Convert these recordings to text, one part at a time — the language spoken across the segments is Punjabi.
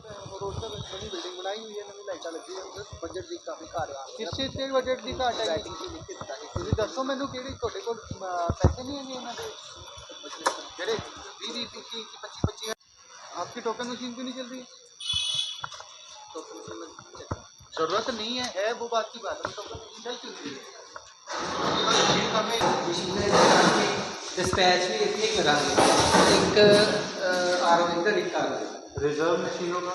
ਬਿਲਡਿੰਗ ਬਣਾਈ ਹੋਈ ਹੈ ਨਵੀਂ ਲਾਈਟਾਂ ਲੱਗੀ ਹੋਈਆਂ ਬਜਟ ਦੀ ਕਾਫੀ ਘਾਟ ਆ ਕਿਸ ਚੀਜ਼ ਤੇ ਬਜਟ ਦੀ ਘਾਟ ਹੈ ਲਾਈਟਿੰਗ ਦੀ ਦਿੱਕਤ ਆ ਰਹੀ ਤੁਸੀਂ ਦੱਸੋ ਮੈਨੂੰ ਕਿਹੜੀ ਤੁਹਾਡੇ ਕੋਲ ਅਹ, ਪੈਸੇ ਨਹੀਂ ਹੈਗੇ ਇਹਨਾਂ ਦੇ ਜਿਹੜੇ 20 20 21 25 25 आपकी टोकन मशीन क्यों नहीं चल रही? ज़रूरत नहीं है है वो बात की बात है टोकन मशीन चल क्यों रही है डिस्पैच भी इतनी करेंगे एक आर ओ एक आर रिज़र्व मशीनों का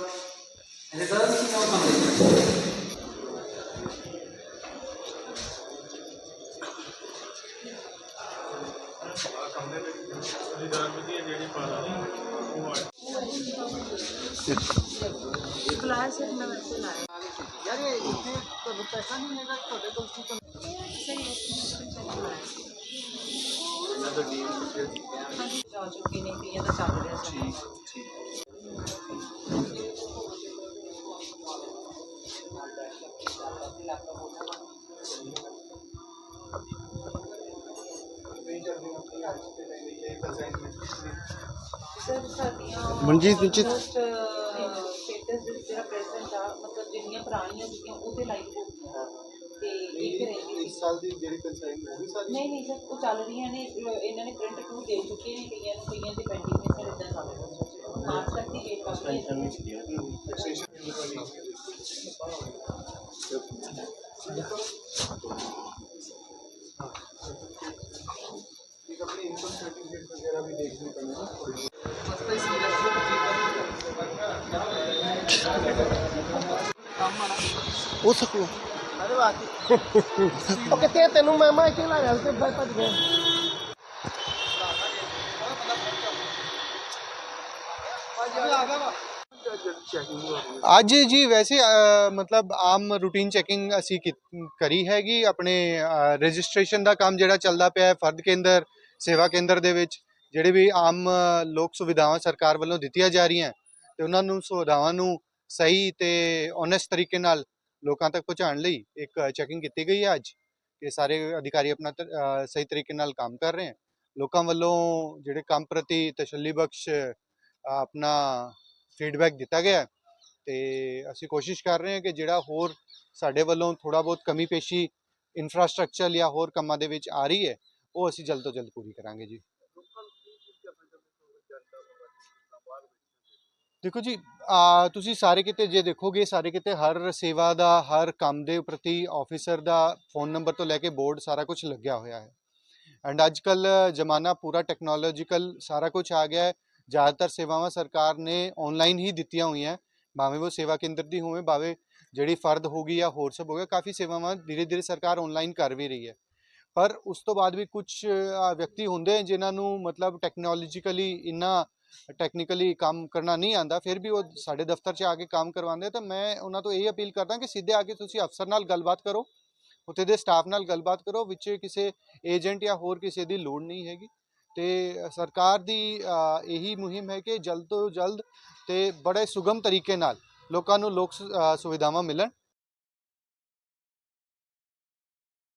रिज़र्व की ਕਲਾਸ ਇੱਕ ਨਵੇਂ ਸੇ ਲਾਇਆ ਯਾਰ ਇਹ ਇੱਥੇ ਤਾਂ ਪੈਸਾ ਨਹੀਂ ਹੈਗਾ ਤੁਹਾਡੇ ਕੋਲ ਕੀ ਕੰਮ ਇਹਨਾਂ ਦਾ ਡੀਲ ਕਿੱਥੇ ਜਾ ਚੁੱਕੀ ਨਹੀਂ ਪਈ ਤਾਂ ਚੱਲ ਰਿਹਾ ਸੀ ਠੀਕ ਠੀਕ ਲੈਪਟਾਪ ਹੋ ਜਾਣਾ ਮਨਜੀਤ ਵਿੱਚ- ਸਟੇਟਸ ਜਿਹੜਾ ਪ੍ਰੈਜ਼ੈਂਟ ਆ ਮਤਲਬ ਜਿਹੜੀਆਂ ਪੁਰਾਣੀਆਂ ਸੀਗੀਆਂ ਉਹਦੇ ਲਾਈਕ ਹੋ ਗਈਆਂ ਤੇ ਇੱਕ ਰਹਿੰਦੀ ਇਸ ਸਾਲ ਦੀ ਜਿਹੜੀ ਕੰਸਾਈਨ ਉਹ ਵੀ ਸਾਰੀ ਨਹੀਂ ਨਹੀਂ ਸਰ ਉਹ ਚੱਲ ਰਹੀਆਂ ਨੇ ਅਹ ਇਹਨਾਂ ਨੇ ਪ੍ਰਿੰਟ ਟੂ ਦੇ ਚੁੱਕੇ ਨੇ ਕਈਆਂ ਨੂੰ ਕਈਆਂ ਦੀ ਪੈਂਡਿੰਗ ਨੇ ਸਰ ਇਦਾਂ ਚੱਲ ਰਿਹਾ ਮਾਰਚ ਤੱਕ ਦੀ ਵੇਟ ਕਰ ਰਹੀ ਹੈ एक अपनी इनकम सर्टिफिकेट वगैरह भी देखनी पड़ेगी ना थोड़ी ਉਹ ਸਕੋ अरे बात ਉਹ ਕਿੱਥੇ ਆ? ਤੈਨੂੰ ਮੈਂ ਮੈਂ ਇੱਥੇ ਲਾ ਰਿਹਾ ਤੇ ਭੱਜ ਭੱਜ ਗਿਆ ਅੱਜ ਜੀ ਵੈਸੇ ਅ, ਮਤਲਬ ਆਮ ਰੂਟੀਨ ਚੈਕਿੰਗ ਅਸੀਂ ਕੀ- ਕਰੀ ਹੈਗੀ ਆਪਣੇ ਰਜਿਸਟ੍ਰੇਸ਼ਨ ਦਾ ਕੰਮ ਜਿਹੜਾ ਚੱਲਦਾ ਪਿਆ ਹੈ ਫਰਦ ਕੇਂਦਰ ਸੇਵਾ ਕੇਂਦਰ ਦੇ ਵਿੱਚ, ਜਿਹੜੇ ਵੀ ਆਮ ਲੋਕ ਸੁਵਿਧਾਵਾਂ ਸਰਕਾਰ ਵੱਲੋਂ ਦਿੱਤੀਆਂ ਜਾ ਰਹੀਆਂ, ਤੇ ਉਹਨਾਂ ਨੂੰ ਸੁਵਿਧਾਵਾਂ ਨੂੰ ਸਹੀ ਤੇ ਓਨੈਸਟ ਤਰੀਕੇ ਨਾਲ ਲੋਕਾਂ ਤੱਕ ਪਹੁੰਚਾਉਣ ਲਈ ਇੱਕ ਚੈਕਿੰਗ ਕੀਤੀ ਗਈ ਹੈ ਅੱਜ, ਕਿ ਸਾਰੇ ਅਧਿਕਾਰੀ ਆਪਣਾ ਸਹੀ ਤਰੀਕੇ ਨਾਲ ਕੰਮ ਕਰ ਰਹੇ ਹਨ ਲੋਕਾਂ ਵੱਲੋਂ ਜਿਹੜੇ ਕੰਮ ਪ੍ਰਤੀ ਤਸੱਲੀ ਬਖਸ਼, ਆਪਣਾ ਫੀਡਬੈਕ ਦਿੱਤਾ ਗਿਆ ਹੈ, ਤੇ ਅਸੀਂ ਕੋਸ਼ਿਸ਼ ਕਰ ਰਹੇ ਹਾਂ ਕਿ ਜਿਹੜਾ ਹੋਰ ਸਾਡੇ ਵੱਲੋਂ ਥੋੜਾ ਬਹੁਤ ਕਮੀ ਪੇਸ਼ੀ ਇਨਫਰਾਸਟ੍ਰਕਚਰ ਜਾਂ ਹੋਰ ਕੰਮਾਂ ਦੇ ਵਿੱਚ ਆ ਰਹੀ ਹੈ ਉਹ ਅਸੀਂ ਜਲਦ ਤੋਂ ਜਲਦ ਪੂਰੀ ਕਰਾਂਗੇ ਜੀ ਦੇਖੋ ਜੀ ਆ ਤੁਸੀਂ ਸਾਰੇ ਕਿਤੇ ਜੇ ਦੇਖੋਗੇ ਸਾਰੇ ਕਿਤੇ ਹਰ ਸੇਵਾ ਦਾ ਹਰ ਕੰਮ ਦੇ ਪ੍ਰਤੀ ਆਫੀਸਰ ਦਾ ਫੋਨ ਨੰਬਰ ਤੋਂ ਲੈ ਕੇ ਬੋਰਡ ਸਾਰਾ ਕੁਝ ਲੱਗਿਆ ਹੋਇਆ ਹੈ ਐਂਡ ਅੱਜ ਕੱਲ ਜ਼ਮਾਨਾ ਪੂਰਾ ਟੈਕਨੋਲੋਜੀਕਲ ਸਾਰਾ ਕੁਝ ਆ ਗਿਆ ਹੈ ਜ਼ਿਆਦਾਤਰ ਸੇਵਾਵਾਂ ਸਰਕਾਰ ਨੇ ਆਨਲਾਈਨ ਹੀ ਦਿੱਤੀਆਂ ਹੋਈਆਂ ਭਾਵੇਂ ਉਹ ਸੇਵਾ ਕੇਂਦਰ ਦੀ ਹੋਵੇ ਭਾਵੇਂ ਜਿਹੜੀ ਫਰਦ ਹੋਗੀ ਜਾਂ ਹੋਰ ਸਭ ਹੋ ਗਿਆ ਕਾਫੀ ਸੇਵਾਵਾਂ ਧੀਰੇ ਧੀਰੇ ਸਰਕਾਰ ਆਨਲਾਈਨ ਕਰ ਵੀ ਰਹੀ ਹੈ ਪਰ ਉਸ ਤੋਂ ਬਾਅਦ ਵੀ ਕੁਝ ਵਿਅਕਤੀ ਹੁੰਦੇ ਹੈ ਜਿਨ੍ਹਾਂ ਨੂੰ ਮਤਲਬ ਟੈਕਨੋਲੋਜੀਕਲੀ ਇੰਨਾ ਟੈਕਨੀਕਲੀ ਕੰਮ ਕਰਨਾ ਨਹੀਂ ਆਂਦਾ ਫਿਰ ਵੀ ਉਹ ਸਾਡੇ ਦਫ਼ਤਰ 'ਚ ਆ ਕੇ ਕੰਮ ਕਰਵਾਉਂਦੇ ਤਾਂ ਮੈਂ ਉਹਨਾਂ ਤੋਂ ਇਹ ਅਪੀਲ ਕਰਦਾ ਕਿ ਸਿੱਧੇ ਆ ਕੇ ਤੁਸੀਂ ਅਫਸਰ ਨਾਲ ਗੱਲਬਾਤ ਕਰੋ, ਉੱਥੇ ਦੇ ਸਟਾਫ ਨਾਲ ਗੱਲਬਾਤ ਕਰੋ, ਵਿੱਚ ਕਿਸੇ ਏਜੰਟ ਜਾਂ ਹੋਰ ਕਿਸੇ ਦੀ ਲੋੜ ਨਹੀਂ ਹੈਗੀ, ਤੇ ਸਰਕਾਰ ਦੀ ਇਹੀ ਮੁਹਿੰਮ ਹੈ ਕਿ ਜਲਦ ਤੋਂ ਜਲਦ ਤੇ ਬੜੇ ਸੁਗਮ ਤਰੀਕੇ ਨਾਲ ਲੋਕਾਂ ਨੂੰ ਲੋਕ ਸੁਵਿਧਾਵਾਂ ਮਿਲਣ